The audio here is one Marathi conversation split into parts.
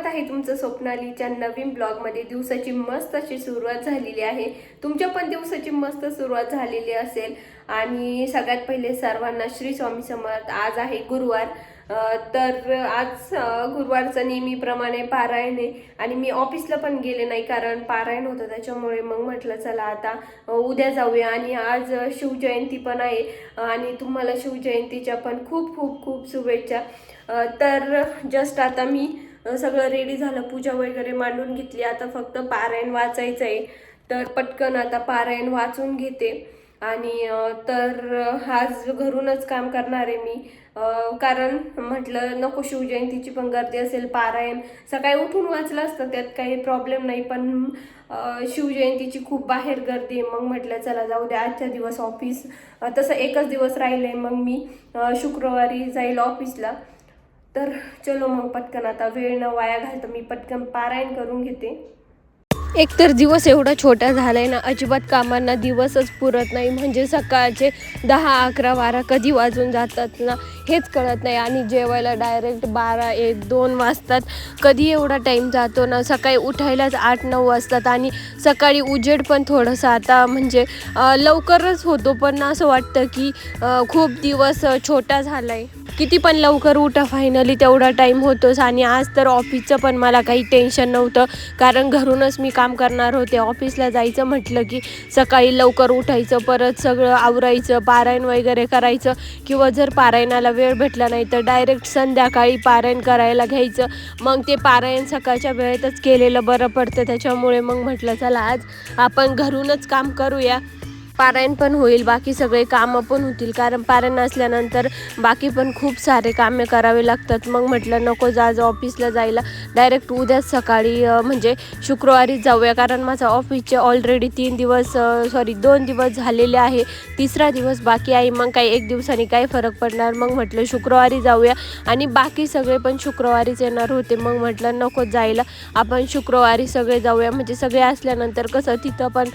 स्वागत आहे तुमचं स्वप्नालीच्या नवीन ब्लॉगमध्ये दिवसाची मस्त अशी सुरुवात झालेली आहे. तुमच्या पण दिवसाची मस्त सुरुवात झालेली असेल. आणि सगळ्यात पहिले सर्वांना श्री स्वामी समर्थ. आज आहे गुरुवार. तर आज गुरुवारचं नेहमीप्रमाणे पारायण आहे. आणि मी ऑफिसला पण गेले नाही कारण पारायण होतं. त्याच्यामुळे मग म्हटलं चला आता उद्या जाऊया. आणि आज शिवजयंती पण आहे. आणि तुम्हाला शिवजयंतीच्या पण खूप खूप खूप शुभेच्छा. तर जस्ट आता मी सगळं रेडी झालं पूजा वगैरे मांडून घेतली. आता फक्त पारायण वाचायचं आहे तर पटकन आता पारायण वाचून घेते. आणि तर आज घरूनच काम करणार आहे मी. कारण म्हटलं नको शिवजयंतीची पण गर्दी असेल पारायण. सकाळी उठून वाचलं असतं त्यात काही प्रॉब्लेम नाही. पण शिवजयंतीची खूप बाहेर गर्दी आहे. मग म्हटलं चला जाऊ द्या आजच्या दिवस ऑफिस तसं एकच दिवस राहिलं आहे मग मी शुक्रवारी जाईल ऑफिसला तर चलो मग पटकन आता वेळ न वाया घालतो मी पटकन पारायण करून घेते. एक तर दिवस एवढा छोटा झालाय ना अजिबात कामांना दिवसच पुरत नाही. म्हणजे सकाळचे दहा अकरा बारा कधी वाजून जातात ना हेच कळत नाही. आणि जेवायला डायरेक्ट बारा एक दोन वाजतात. कधी एवढा टाईम जातो ना सकाळी उठायलाच आठ नऊ वाजतात. आणि सकाळी उजेड पण थोडंसं आता म्हणजे लवकरच होतो. पण असं वाटतं की खूप दिवस छोटा झाला आहे किती पण लवकर उठा फायनली तेवढा टाईम होतोच. आणि आज तर ऑफिसचं पण मला काही टेन्शन नव्हतं. कारण घरूनच मी काम करणार होते. ऑफिसला जायचं म्हटलं की सकाळी लवकर उठायचं परत सगळं आवरायचं पारायण वगैरे करायचं. किंवा जर पारायणाला वेळ भेटला नाही तर डायरेक्ट संध्याकाळी पारायण करायला घ्यायचं. मग ते पारायण सकाळच्या वेळेतच केलेलं बरं पडतं. त्याच्यामुळे मग म्हटलं चला आज आपण घरूनच काम करूया. पारायण पण होईल बाकी सगळे कामं पण होतील. कारण पारायण असल्यानंतर बाकी पण खूप सारे कामे करावे लागतात. मग म्हटलं नको जा ऑफिसला जायला. डायरेक्ट उद्याच सकाळी म्हणजे शुक्रवारीच जाऊया. कारण माझा ऑफिसचे ऑलरेडी तीन दिवस सॉरी दोन दिवस झालेले आहे. तिसरा दिवस बाकी आहे. मग काही एक दिवसांनी काही फरक पडणार? मग म्हटलं शुक्रवारी जाऊया. आणि बाकी सगळे पण शुक्रवारीच येणार होते. मग म्हटलं नको जायला. आपण शुक्रवारी सगळे जाऊया. म्हणजे सगळे असल्यानंतर कसं तिथं पण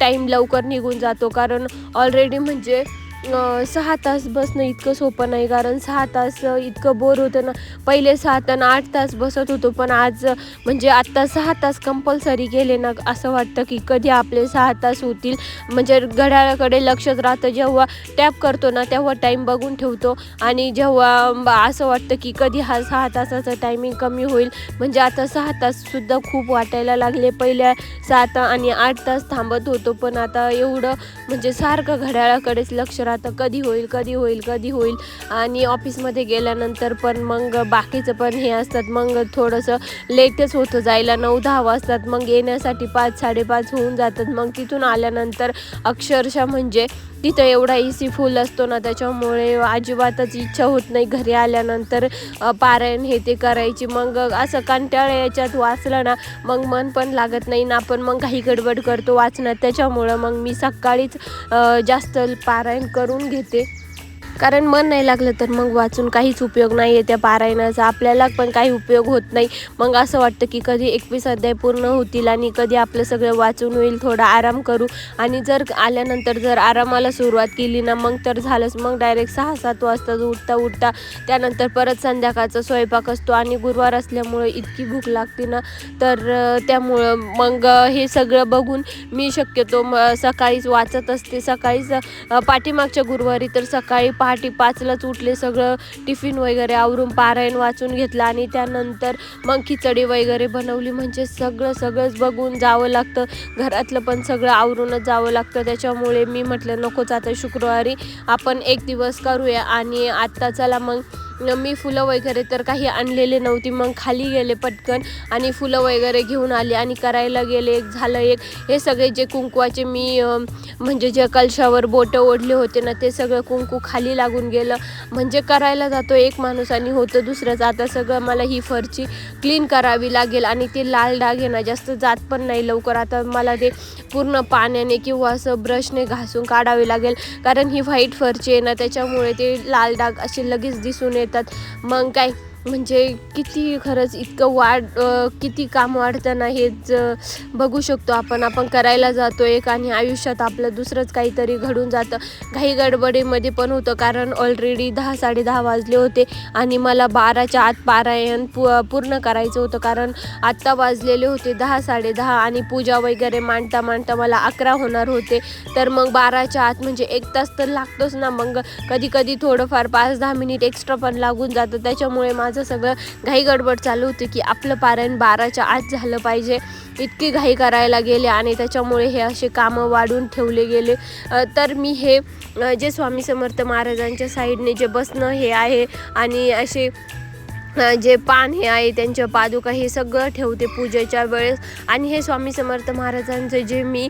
टाईम लवकर निघून जातो. कारण ऑलरेडी म्हणजे सहा तास बसणं इतकं सोपं नाही कारण सहा तास इतकं बोर होतं ना. पहिले सात आणि आठ तास बसत होतो पण आज म्हणजे आत्ता सहा तास कंपल्सरी गेले ना असं वाटतं की कधी आपले सहा तास होतील. म्हणजे घड्याळाकडे लक्षच राहतं जेव्हा टॅप करतो ना तेव्हा टाईम बघून ठेवतो. आणि जेव्हा असं वाटतं की कधी हा सहा तासाचं टायमिंग कमी होईल. म्हणजे आता सहा ताससुद्धा खूप वाटायला लागले. पहिल्या सात आणि आठ तास थांबत होतो पण आता एवढं म्हणजे सारखं घड्याळाकडेच लक्ष राहतं कधी होईल कधी होईल कधी होईल. आणि ऑफिसमध्ये गेल्यानंतर पण मग बाकीचं पण हे असतात. मग थोडंसं लेटच होतं जायला. नऊ दहा वाजतात. मग येण्यासाठी पाच साडेपाच होऊन जातात. मग तिथून आल्यानंतर अक्षरशः म्हणजे तिथं एवढा इसी सी फुल असतो ना त्याच्यामुळे अजिबातच इच्छा होत नाही घरी आल्यानंतर पारायण हे ते करायची. मग असं कंटाळा याच्यात वाचलं ना मग मन पण लागत नाही ना आपण मग काही गडबड करतो वाचण्यात त्याच्यामुळं मग मी सकाळीच जास्त पारायण करून घेते. कारण मन नाही लागलं तर मग वाचून काहीच उपयोग नाही आहे त्या पारायणाचा. आपल्याला पण काही उपयोग होत नाही. मग असं वाटतं की कधी एकवीस अध्याय पूर्ण होतील आणि कधी आपलं सगळं वाचून होईल थोडा आराम करू. आणि जर आल्यानंतर जर आरामाला सुरुवात केली ना मग तर झालंच. मग डायरेक्ट सहा सात वाजता उठता उठता त्यानंतर परत संध्याकाळचा स्वयंपाक असतो आणि गुरुवार असल्यामुळं इतकी भूक लागते ना तर त्यामुळं मग हे सगळं बघून मी शक्यतो म सकाळीच वाचत असते. सकाळीच पाठीमागच्या गुरुवारी तर सकाळी पा पहाटे पाचलाच उठले सगळं टिफिन वगैरे आवरून पारायण वाचून घेतलं आणि त्यानंतर मग खिचडी वगैरे बनवली. म्हणजे सगळं सगळंच बघून जावं लागतं. घरातलं पण सगळं आवरूनच जावं लागतं. त्याच्यामुळे मी म्हटलं नकोच आता शुक्रवारी आपण एक दिवस करूया. आणि आत्ता चला मग मी फुलं वगैरे तर काही आणलेले नव्हती. मग खाली गेले पटकन आणि फुलं वगैरे घेऊन आले आणि करायला गेले. एक झालं एक. हे सगळे जे कुंकवाचे मी म्हणजे जे कलशावर बोटं ओढले होते ना ते सगळं कुंकू खाली लागून गेलं. म्हणजे करायला जातो एक माणूस आणि होतं दुसरंच. आता सगळं मला ही फरची क्लीन करावी लागेल आणि ते लाल डाग आहे ना जास्त जात पण नाही लवकर. आता मला ते पूर्ण पाण्याने किंवा असं ब्रशने घासून काढावे लागेल. कारण ही व्हाईट फरची आहे ना त्याच्यामुळे ते लाल डाग असे लगेच दिसून येतात. मग काय? म्हणजे किती खरंच इतकं वाढ किती काम वाढतं ना हेच बघू शकतो आपण. आपण करायला जातो एक आणि आयुष्यात आपलं दुसरंच काहीतरी घडून जातं. घाई गडबडीमध्ये पण होतं कारण ऑलरेडी दहा साडेदहा वाजले होते आणि मला बाराच्या आत पारायण पू पूर्ण करायचं होतं कारण आत्ता वाजलेले होते दहा साडेदहा आणि पूजा वगैरे मांडता मांडता मला अकरा होणार होते. तर मग बाराच्या आत म्हणजे एक तास तर लागतोच ना. मग कधी कधी थोडंफार पाच दहा मिनिट एक्स्ट्रा पण लागून जातं. त्याच्यामुळे माझं सगळं घाई गडबड चालू होती की आपलं पारायण बाराच्या आत झालं पाहिजे. इतकी घाई करायला गेले आणि त्याच्यामुळे हे असे कामं वाढून ठेवले गेले. तर मी हे जे स्वामी समर्थ महाराजांच्या साईडने जे बसणं हे आहे आणि असे जे पान हे आहे त्यांच्या पादुका हे सगळं ठेवते पूजेच्या वेळेस. आणि हे स्वामी समर्थ महाराजांचं जे मी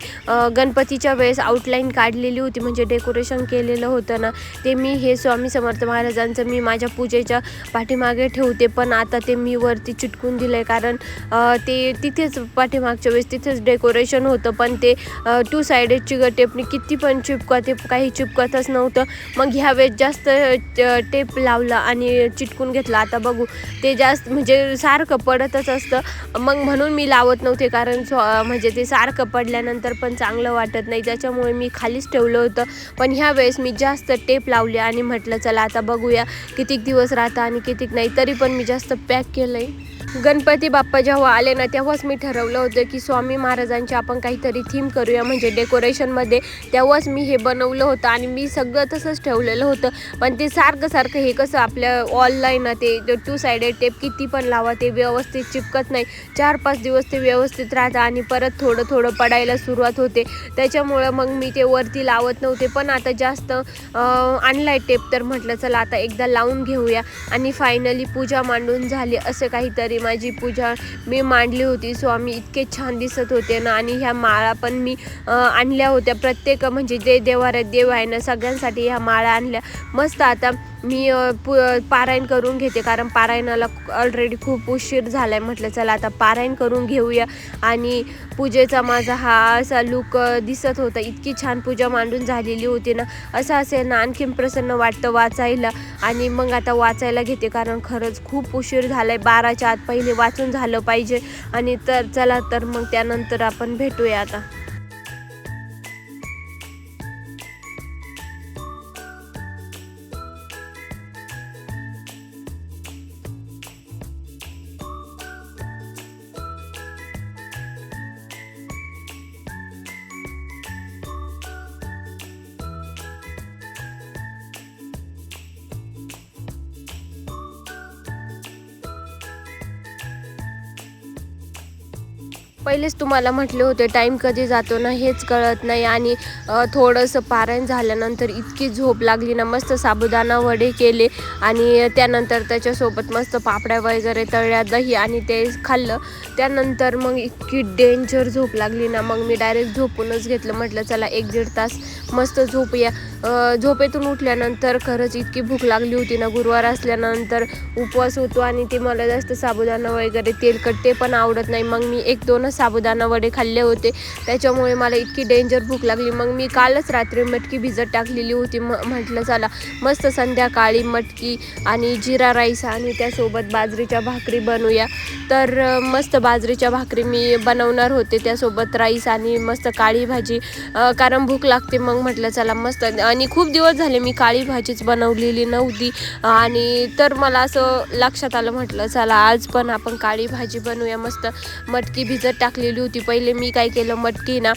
गणपतीच्या वेळेस आउटलाईन काढलेली होती म्हणजे डेकोरेशन केलेलं होतं ना ते मी हे स्वामी समर्थ महाराजांचं मी माझ्या पूजेच्या पाठीमागे ठेवते. पण आता ते मी वरती चिटकून दिलं आहे कारण ते तिथेच पाठीमागच्या वेळेस तिथेच डेकोरेशन होतं. पण ते टू सायडेडची टेपनी किती पण चिपका ते काही चिपकतच नव्हतं. मग ह्या वेळेस जास्त टेप लावला आणि चिटकून घेतला. आता बघू ते जास्त म्हणजे सारखं पडतच असतं. मग म्हणून मी लावत नव्हते कारण स्व- म्हणजे ते सारखं पडल्यानंतर पण चांगलं वाटत नाही. त्याच्यामुळे मी खालीच ठेवलं होतं. पण ह्या वेळेस मी जास्त टेप लावले आणि म्हटलं चला आता बघूया कितीक दिवस राहतं आणि कितीक नाही. तरी पण मी जास्त पॅक केलं आहे गणपती बाप्पा जेव्हा आले ना तेव्हाच मी ठरवलं होतं की स्वामी महाराजांची आपण काहीतरी थीम करूया. म्हणजे डेकोरेशनमध्ये तेव्हाच मी हे बनवलं होतं आणि मी सगळं तसंच ठेवलेलं होतं. पण ते सारखं सारखं हे कसं आपल्या ऑनलाईन ना ते टू सायडेड टेप किती पण लावा ते व्यवस्थित चिपकत नाही. चार पाच दिवस ते व्यवस्थित राहतं आणि परत थोडं थोडं पडायला सुरुवात होते. त्याच्यामुळं मग मी ते वरती लावत नव्हते. पण आता जास्त आणलाय टेप तर म्हटलं चला आता एकदा लावून घेऊया. आणि फायनली पूजा मांडून झाली असं काहीतरी. माझी पूजा मी मांडली होती. स्वामी इतके छान दिसत होते ना. आणि ह्या माळा पण मी आणल्या होत्या. प्रत्येक म्हणजे जे देवाऱ्यात देव आहे ना सगळ्यांसाठी ह्या माळा आणल्या. मस्त आता मी पु पारायण करून घेते. कारण पारायणाला ऑलरेडी खूप उशीर झाला आहे म्हटलं चला आता पारायण करून घेऊया. आणि पूजेचा माझा हा असा लुक दिसत होता. इतकी छान पूजा मांडून झालेली होती ना. असं असेल ना आणखीन प्रसन्न वाटतं वाचायला. आणि मग आता वाचायला घेते. कारण खरंच खूप उशीर झाला आहे बाराच्या आत पहिले वाचून झालं पाहिजे. आणि तर चला तर मग त्यानंतर आपण भेटूया आता. पहिलेच तुम्हाला म्हटले होते टाईम कधी जातो ना हेच कळत नाही. आणि थोडंसं पारायण झाल्यानंतर इतकी झोप लागली ना मस्त साबुदाणा वडे केले आणि त्यानंतर त्याच्यासोबत मस्त पापड्या वगैरे तळ्या दही आणि ते खाल्लं. त्यानंतर मग इतकी डेंजर झोप लागली ना मग मी डायरेक्ट झोपूनच घेतलं. म्हटलं चला एक दीड तास मस्त झोपूया. झोपेतून उठल्यानंतर खरंच इतकी भूक लागली होती ना गुरुवार असल्यानंतर उपवास होतो आणि ते मला जास्त साबुदाणा वगैरे तेलकट ते पण आवडत नाही. मग मी एक दोनच साबुदाणा वडे खाल्ले होते. त्याच्यामुळे मला इतकी डेंजर भूक लागली. मग मी कालच रात्री मटकी भिजत टाकलेली होती. म म्हटलं चला मस्त संध्याकाळी मटकी आणि जिरा राईस आणि त्यासोबत बाजरीच्या भाकरी बनवूया. तर मस्त बाजरीच्या भाकरी मी बनवणार होते. त्यासोबत राईस आणि मस्त काळी भाजी. कारण भूक लागते. मग म्हटलं चला मस्त. आणि खूप दिवस झाले मी काळी भाजीच बनवलेली नव्हती. आणि तर मला असं लक्षात आलं म्हटलं चला आज पण आपण काळी भाजी बनवूया. मस्त मटकी भिजत टाकलेली होती. पहिले मी काय केलं मटकी ना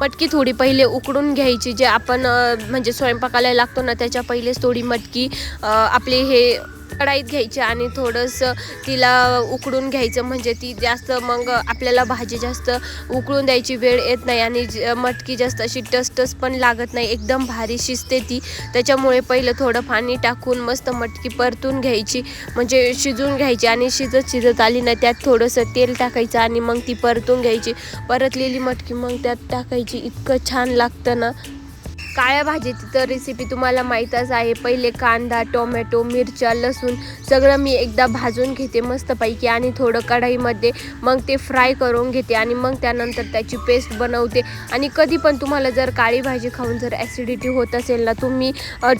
मटकी थोडी पहिले उकडून घ्यायची. जे आपण म्हणजे स्वयंपाकाला लागतो ना त्याच्या पहिलेच थोडी मटकी आपले हे कढाईत घ्यायची आणि थोडंसं तिला उकडून घ्यायचं. म्हणजे ती जास्त मग आपल्याला भाजी जास्त उकळून द्यायची वेळ येत नाही आणि ज- मटकी जास्त अशी टसटस पण लागत नाही. एकदम भारी शिजते ती. त्याच्यामुळे पहिलं थोडं पाणी टाकून मस्त मटकी परतून घ्यायची. म्हणजे शिजून घ्यायची आणि शिजत शिजत आली ना त्यात थोडंसं तेल टाकायचं आणि मग ती परतून घ्यायची. परतलेली मटकी मग त्यात टाकायची. इतकं छान लागतं ना. काळ्या भाजीची तर रेसिपी तुम्हाला माहीतच आहे. पहिले कांदा टोमॅटो मिरच्या लसूण सगळं मी एकदा भाजून घेते मस्तपैकी आणि थोडं कढाईमध्ये मग ते फ्राय करून घेते आणि मग त्यानंतर त्याची पेस्ट बनवते. आणि कधी पण तुम्हाला जर काळी भाजी खाऊन जर ॲसिडिटी होत असेल ना तुम्ही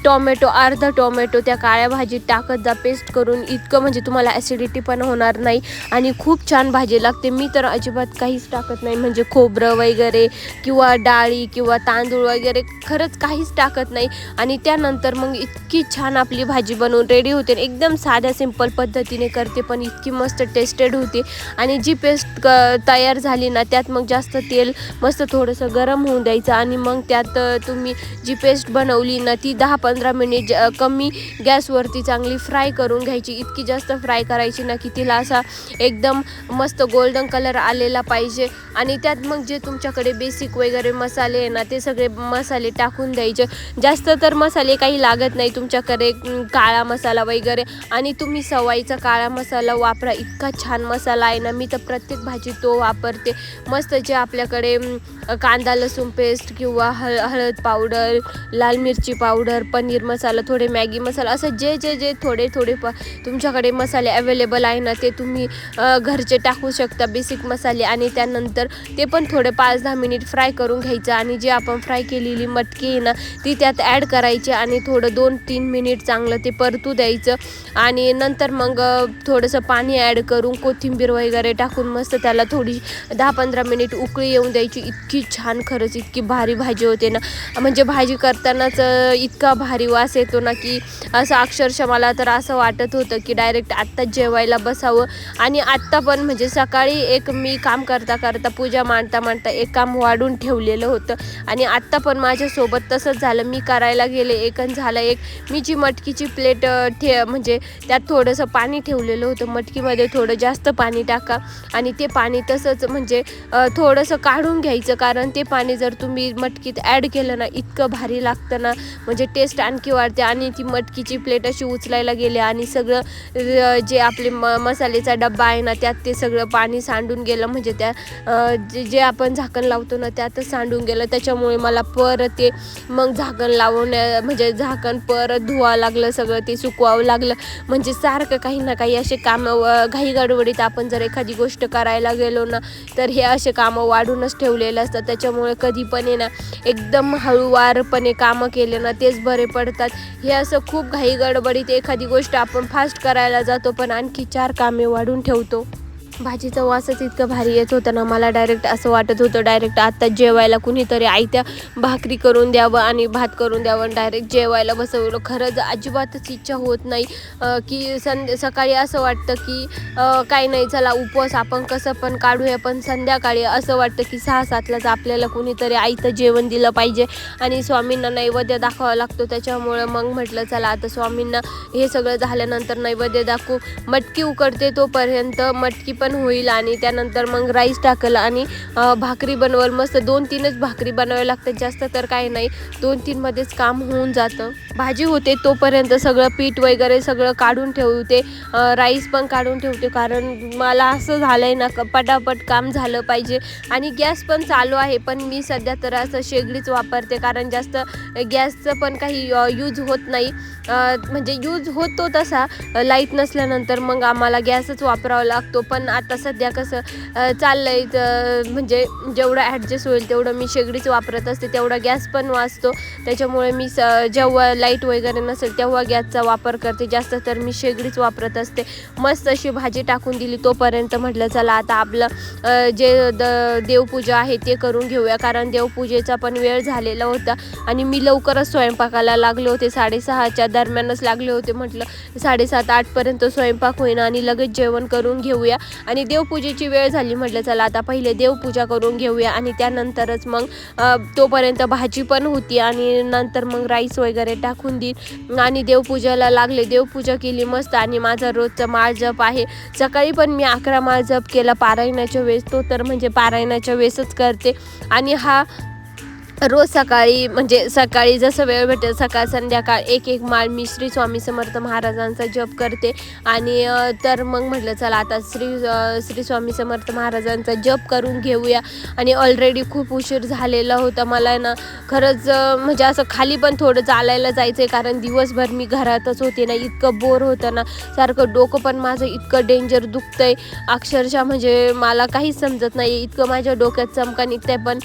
टोमॅटो अर्धा टोमॅटो त्या काळ्या भाजीत टाकत जा. पेस्ट करून इतकं म्हणजे तुम्हाला ॲसिडिटी पण होणार नाही आणि खूप छान भाजी लागते. मी तर अजिबात काहीच टाकत नाही. म्हणजे खोबरं वगैरे किंवा डाळी किंवा तांदूळ वगैरे खरंच काहीच टाकत नाही. आणि त्यानंतर मग इतकी छान आपली भाजी बनवून रेडी होते एकदम साध्या सिंपल पद्धतीने करते पण इतकी मस्त टेस्टेड होते. आणि जी पेस्ट क तयार झाली ना त्यात मग जास्त तेल मस्त थोडंसं गरम होऊन द्यायचं आणि मग त्यात तुम्ही जी पेस्ट बनवली ना ती दहा पंधरा मिनिट ज- कमी गॅसवरती चांगली फ्राय करून घ्यायची. इतकी जास्त फ्राय करायची ना की तिला असा एकदम मस्त गोल्डन कलर आलेला पाहिजे. आणि त्यात मग जे तुमच्याकडे बेसिक वगैरे मसाले आहे ना ते सगळे मसाले टाकून द्यायचे. जास्त तर मसाले काही लागत नाही तुमच्याकडे काळा मसाला वगैरे. आणि तुम्ही सवाईचा काळा मसाला वापरा. इतका छान मसाला आहे ना मी तर प्रत्येक भाजी तो वापरते. मस्त जे आपल्याकडे कांदा लसूण पेस्ट किंवा हळ हळद पावडर लाल मिरची पावडर पनीर मसाला थोडे मॅगी मसाला असं जे जे जे थोडे थोडे प तुमच्याकडे मसाले अवेलेबल आहे ना ते तुम्ही घरचे टाकू शकता बेसिक मसाले. आणि त्यानंतर ते पण थोडे पाच दहा मिनिट फ्राय करून घ्यायचं. आणि जे आपण फ्राय केलेली मटकी आहे ना ती त्यात ॲड करायची आणि थोडं दोन तीन मिनिट चांगलं ते परतू द्यायचं. आणि नंतर मग थोडंसं पाणी ॲड करून कोथिंबीर वगैरे टाकून मस्त त्याला थोडी दहा पंधरा मिनिट उकळी येऊन द्यायची. इतकी छान खरंच इतकी भारी भाजी होते ना. म्हणजे भाजी करतानाच इतका भारी वास येतो ना की असं अक्षरशः मला तर असं वाटत होतं की डायरेक्ट आत्ताच जेवायला बसावं. आणि आत्ता पण म्हणजे सकाळी एक मी काम करता करता पूजा मांडता मांडता एक काम वाढून ठेवलेलं होतं. आणि आत्ता पण माझ्यासोबत तसंच झालं. मी करायला गेले एक झालं एक मी जी मटकीची प्लेट ठे म्हणजे त्यात थोडंसं पाणी ठेवलेलं होतं. मटकीमध्ये थोडं जास्त पाणी टाका आणि ते पाणी तसंच म्हणजे थोडंसं काढून घ्यायचं. कारण ते पाणी जर तुम्ही मटकीत ॲड केलं ना इतकं भारी लागतं ना. म्हणजे टेस्ट आणखी वाढते आणि ती मटकीची प्लेट अशी उचलायला गेले आणि सगळं जे आपले म मसाल्याचा डब्बा आहे ना त्यात ते सगळं पाणी सांडून गेलं. म्हणजे त्या जे जे आपण झाकण लावतो ना त्यातच सांडून गेलं. त्याच्यामुळे मला परत ते मग झाकण लावण्या म्हणजे झाकण परत धुवावं लागलं सगळं ते सुकवावं लागलं. म्हणजे सारखं काही ना काही असे कामं घाई गडबडीत आपण जर एखादी गोष्ट करायला गेलो ना तर हे असे कामं वाढूनच ठेवलेले असतात. त्याच्यामुळे कधी पण आहे ना एकदम हळूवारपणे कामं केले ना तेच बरे पडतात. हे असं खूप घाई गडबडीत एखादी गोष्ट आपण फास्ट करायला जातो पण आणखी चार कामे वाढून ठेवतो. भाजीचा वासच इतकं भारी येत होतं ना मला डायरेक्ट असं वाटत होतं डायरेक्ट आत्ता जेवायला कुणीतरी आयत्या भाकरी करून द्यावं आणि भात करून द्यावं डायरेक्ट जेवायला बसवलं. खरंच अजिबातच इच्छा होत नाही. की सं सकाळी असं वाटतं की काय काही नाही चला उपवास आपण कसं पण काढूया पण संध्याकाळी असं वाटतं की सहा सातलाच आपल्याला कुणीतरी आईतं जेवण दिलं पाहिजे आणि स्वामींना नैवेद्य दाखवावा लागतो. त्याच्यामुळं मग म्हटलं चला आता स्वामींना हे सगळं झाल्यानंतर नैवेद्य दाखवू. मटकी उकडते तोपर्यंत मटकी पण पण होईल आणि त्यानंतर मग राईस टाकलं आणि भाकरी बनवल. मस्त दोन तीनच भाकरी बनवाव्या लागतात. जास्त तर काही नाही. दोन तीनमध्येच काम होऊन जातं. भाजी होते तोपर्यंत सगळं पीठ वगैरे सगळं काढून ठेवते. राईस पण काढून ठेवते. कारण मला असं झालं आहे ना क- पटापट काम झालं पाहिजे. आणि गॅस पण चालू आहे. पण मी सध्या तर असं शेगडीच वापरते. कारण जास्त गॅसचं पण काही यूज होत नाही. म्हणजे यूज होतो तसा. लाइट नसल्यानंतर मग आम्हाला गॅसच वापरावा लागतो. पण आता सध्या कसं चाललं चाललंय तर म्हणजे जेवढं ॲडजस्ट होईल तेवढं मी शेगडीच वापरत असते. तेवढा गॅस पण वाचतो. त्याच्यामुळे मी स जेव्हा लाइट वगैरे नसेल तेव्हा गॅसचा वापर करते. जास्त तर मी शेगडीच वापरत असते. मस्त अशी भाजी टाकून दिली तोपर्यंत म्हटलं चला आता आपलं जे द देवपूजा आहे ते करून घेऊया. कारण देवपूजेचा पण वेळ झालेला होता. आणि मी लवकरच स्वयंपाकाला लागले होते. साडेसहाच्या दरम्यानच लागले होते. म्हटलं साडेसात आठपर्यंत स्वयंपाक होईना आणि लगेच जेवण करून घेऊया. आणि देवपूजेची वेळ झाली. म्हटलं चला आता पहिले देवपूजा करून घेऊया. आणि त्यानंतरच मग तोपर्यंत भाजी पण होती. आणि नंतर मग राईस वगैरे टाकून देईन आणि देवपूजाला लागले. देवपूजा केली मस्त. आणि माझा रोजचा माळ जप आहे. सकाळी पण मी अकरा माळ जप केला. पारायणाच्या वेळेस. तो तर म्हणजे पारायणाच्या वेळेसच करते. आणि हा रोज सकाळी म्हणजे सकाळी जसं वेळ भेटेल सकाळ संध्याकाळ एक एक माळ मी श्री स्वामी समर्थ महाराजांचा जप करते. आणि तर मग म्हटलं चला आता श्री श्री स्वामी समर्थ महाराजांचा जप करून घेऊया. आणि ऑलरेडी खूप उशीर झालेला होता मला ना. खरंच म्हणजे असं खाली पण थोडं चालायला जायचं आहे कारण दिवसभर मी घरातच होते ना. इतकं बोर होतं ना. सारखं डोकं पण माझं इतकं डेंजर दुखतंय. अक्षरशः म्हणजे मला काहीच समजत नाही इतकं माझ्या डोक्यात चमका आहे पण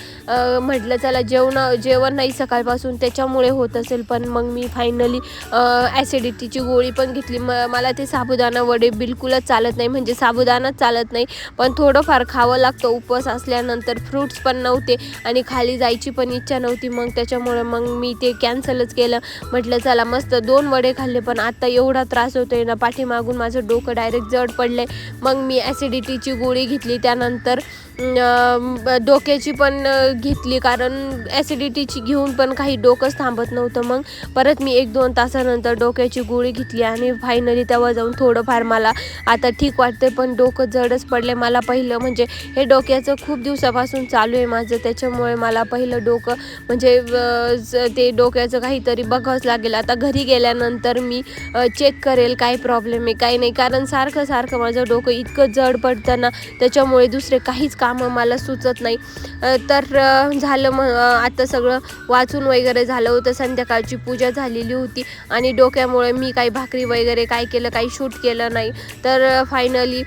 म्हटलं चला जेवण जेवण नाही सकाळपासून त्याच्यामुळे होत असेल. पण मग मी फायनली ॲसिडिटीची गोळी पण घेतली. म मला ते साबुदाणा वडे बिलकुलच चालत नाही. म्हणजे साबुदाणाच चालत नाही. पण थोडंफार खावं लागतं. उपवास असल्यानंतर फ्रूट्स पण नव्हते आणि खाली जायची पण इच्छा नव्हती. मग त्याच्यामुळे मग मी ते कॅन्सलच केलं. म्हटलं चला मस्त दोन वडे खाल्ले पण आता एवढा त्रास होतो आहे ना. पाठीमागून माझं डोकं डायरेक्ट जड पडलंय. मग मी ॲसिडिटीची गोळी घेतली. त्यानंतर डोक्याची पण घेतली. कारण ॲसिडिटीची घेऊन पण काही डोकंच थांबत नव्हतं. मग परत मी एक दोन तासानंतर डोक्याची गोळी घेतली आणि फायनली तेव्हा जाऊन थोडंफार मला आता ठीक वाटते पण डोकं जडच पडले मला पहिलं म्हणजे हे डोक्याचं खूप दिवसापासून चालू आहे माझं. त्याच्यामुळे मला पहिलं डोकं म्हणजे ते डोक्याचं काहीतरी बघावंच लागेल. आता घरी गेल्यानंतर मी चेक करेल काय प्रॉब्लेम आहे काय नाही. कारण सारखं सारखं माझं डोकं इतकं जड पडतं ना त्याच्यामुळे दुसरे काहीच काम मला सुचत नाही. तर झालं मग आता सगळं वाचून वगैरे झालं होतं. संध्याकाळची पूजा झालेली होती आणि डोक्यामुळे मी काही भाकरी वगैरे काय केलं काही शूट केलं नाही. तर फायनली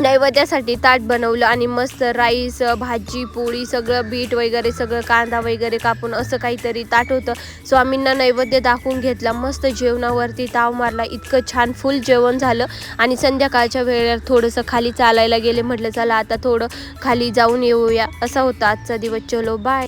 नैवेद्यासाठी ताट बनवलं आणि मस्त राईस भाजी पोळी सगळं बीट वगैरे सगळं कांदा वगैरे कापून असं काहीतरी ताट होतं. स्वामींना नैवेद्य दाखवून घेतला. मस्त जेवणावरती ताव मारला. इतकं छान फुल जेवण झालं. आणि संध्याकाळच्या वेळेला थोडंसं खाली चालायला गेले. म्हटलं चला आता थोडं खाली जाऊन येऊया. असा होता आजचा दिवस. चलो बाय